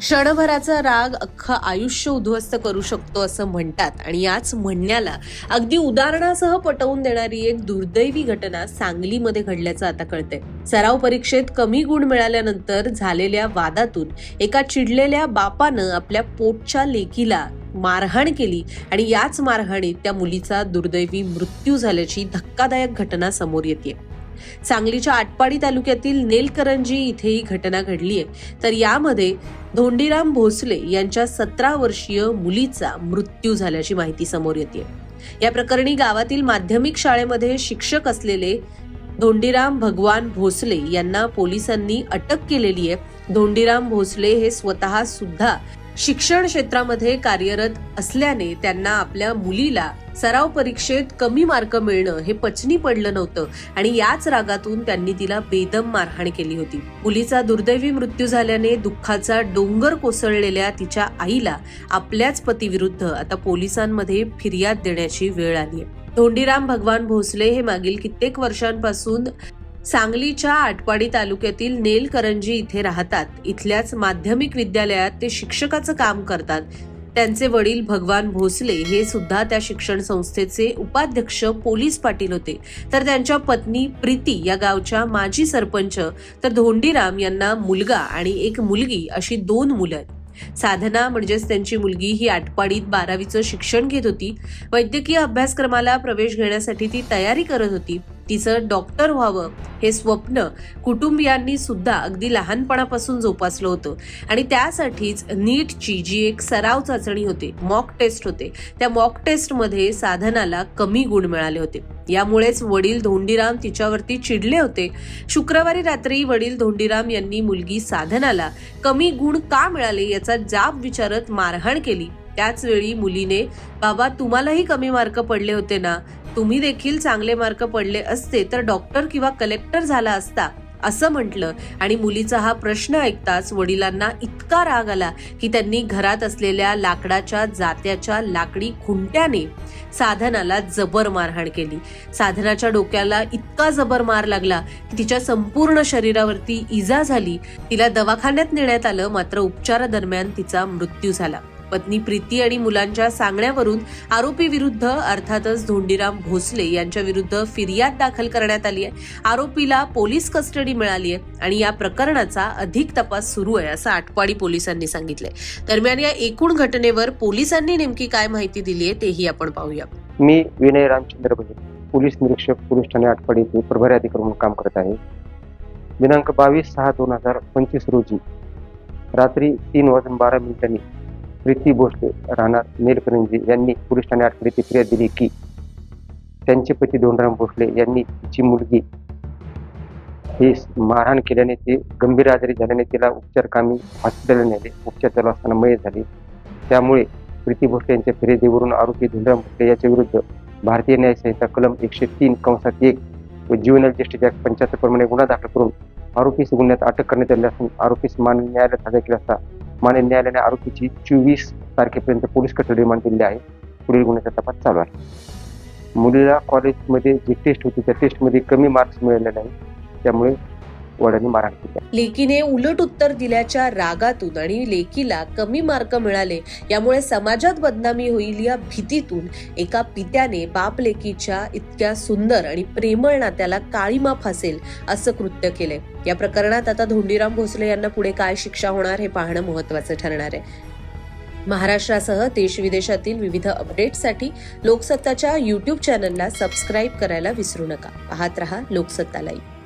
क्षणभराचा राग अख्खं आयुष्य उद्ध्वस्त करू शकतो असं म्हणतात. आणि याच म्हणण्याला अगदी उदाहरणासह पटवून देणारी एक दुर्दैवी घटना सांगलीमध्ये घडल्याचं आता कळतंय. सराव परीक्षेत कमी गुण मिळाल्यानंतर झालेल्या वादातून एका चिडलेल्या बापानं आपल्या पोटच्या लेकीला मारहाण केली आणि याच मारहाणीत त्या मुलीचा दुर्दैवी मृत्यू झाल्याची धक्कादायक घटना समोर येते सांगलीच्या आटपाडी तालुक्यातील नेलकरंजी इथे ही घटना घडली आहे. तर यामध्ये धोंडीराम भोसले यांच्या सतरा वर्षीय मुलीचा मृत्यू झाल्याची माहिती समोर येते. या प्रकरणी गावातील माध्यमिक शाळेमध्ये शिक्षक असलेले धोंडीराम भगवान भोसले यांना पोलिसांनी अटक केलेली आहे. धोंडीराम भोसले हे स्वतः सुद्धा शिक्षण क्षेत्रामध्ये कार्यरत असल्याने त्यांना आपल्या मुलीला सराव परीक्षेत कमी मार्क मिळणं हे पचनी पडलं नव्हतं आणि याच रागातून त्यांनी तिला बेदम मारहाण केली होती. मुलीचा दुर्दैवी मृत्यू झाल्याने दुःखाचा डोंगर कोसळलेल्या तिच्या आईला आपल्याच पतीविरुद्ध आता पोलिसांमध्ये फिर्याद देण्याची वेळ आली आहे धोंडीराम भगवान भोसले हे मागील कित्येक वर्षांपासून सांगलीच्या आटपाडी तालुक्यातील नेलकरंजी इथे राहतात. इथल्याच माध्यमिक विद्यालयात ते शिक्षकाचं काम करतात. त्यांचे वडील भगवान भोसले हे सुद्धा त्या शिक्षण संस्थेचे उपाध्यक्ष पोलीस पाटील होते. तर त्यांच्या पत्नी प्रीती या गावच्या माजी सरपंच तर धोंडीराम यांना मुलगा आणि एक मुलगी अशी दोन मुलं आहेत. साधना म्हणजेच त्यांची मुलगी ही आटपाडीत बारावीचं शिक्षण घेत होती. वैद्यकीय अभ्यासक्रमाला प्रवेश घेण्यासाठी ती तयारी करत होती. तिचं डॉक्टर व्हावं हे स्वप्न कुटुंबियांनी सुद्धा अगदी लहानपणापासून जोपासलं होतं. आणि त्यासाठीच नीटची जी एक सराव चाचणी होते मॉक टेस्ट होते त्या मॉक टेस्टमध्ये साधनाला कमी गुण मिळाले होते. यामुळेच वडील धोंडीराम तिच्यावरती चिडले होते. शुक्रवारी रात्री वडील धोंडीराम यांनी मुलगी साधनाला कमी गुण का मिळाले याचा जाब विचारत मारहाण केली. त्याच वेळी मुलीने बाबा तुम्हालाही कमी मार्क पडले होते ना? तुम्ही देखील चांगले मार्क पडले असते तर डॉक्टर किंवा कलेक्टर झाला असता असं म्हटलं. आणि मुलीचा हा प्रश्न ऐकताच वडिलांना इतका राग आला की त्यांनी घरात असलेल्या लाकडाच्या जात्याच्या लाकडी खुंट्याने साधनाला जबर मारहाण केली. साधनाच्या डोक्याला इतका जबर मार लागला की तिच्या संपूर्ण शरीरावरती इजा झाली. तिला दवाखान्यात नेण्यात आलं मात्र उपचारादरम्यान तिचा मृत्यू झाला. पत्नी प्रीती आणि मुलांच्या सांगण्यावरून आरोपी विरुद्ध अर्थातच धोंडीराम भोसले यांच्या विरुद्ध फिर्याद दाखल करण्यात आली आहे. आरोपीला पोलीस कस्टडी मिळाली आहे आणि या प्रकरणाचा अधिक तपास सुरू आहे असं आटपाडी पोलिसांनी सांगितलंय. दरम्यान या एकूण घटनेवर पोलिसांनी नेमकी काय माहिती दिली आहे तेही आपण पाहूया. मी विनय रामचंद्र बहिर पोलीस निरीक्षक पोलीस ठाणे आटपाडी येथे प्रभारी अधिकारी म्हणून काम करत आहे. दिनांक बावीस सहा दोन हजार पंचवीस रोजी रात्री तीन वाजून बारा मिनिटांनी प्रीती भोसले राहणार नेलकरंजी यांनी पोलीस ठाणे आटपाडी फिर्याद दिली की त्यांचे पती धोंडराम भोसले यांनी तिची मुलगी हे मारहाण केल्याने ते गंभीर आजारी झाल्याने तिला उपचार कामी हॉस्पिटलला नेले. उपचार चालू असताना मयत झाली. त्यामुळे प्रीती भोसले यांच्या फिर्यादीवरून आरोपी धोंडराम भोसले याच्या विरुद्ध भारतीय न्याय संहिता कलम एकशे तीन कंसात एक व ज्युएनएल जस्टिस ऍक्ट पंच्याहत्तर प्रमाणे गुन्हा दाखल करून आरोपीस गुन्ह्यात अटक करण्यात आली असून आरोपीस माननीय न्यायालयात हजर केला असता माननीय न्यायालयाने आरोपीची चोवीस तारखेपर्यंत पोलीस कस्टडी रिमांड दिली आहे. पुढील गुन्ह्याचा तपास चालू आहे. मुलीला कॉलेजमध्ये जी टेस्ट होती त्या टेस्टमध्ये कमी मार्क्स मिळालेले नाही त्यामुळे वडिलांनी मारहाण केली. लेकीने उलट उत्तर दिल्याच्या रागातून आणि लेकीला कमी मार्क मिळाले यामुळे समाजात बदनामी होईल या भीतीतून एका पित्याने बाप लेकीच्या इतक्या सुंदर आणि प्रेमळ नात्याला काळीमा फासेल असं कृत्य केलंय या प्रकरणात आता धोंडीराम भोसले यांना पुढे काय शिक्षा होणार हे पाहणं महत्वाचं ठरणार आहे. महाराष्ट्रासह देश विदेशातील विविध अपडेट्ससाठी लोकसत्ताच्या युट्यूब चॅनलला सबस्क्राईब करायला विसरू नका. पाहत रहा लोकसत्ता लाईव्ह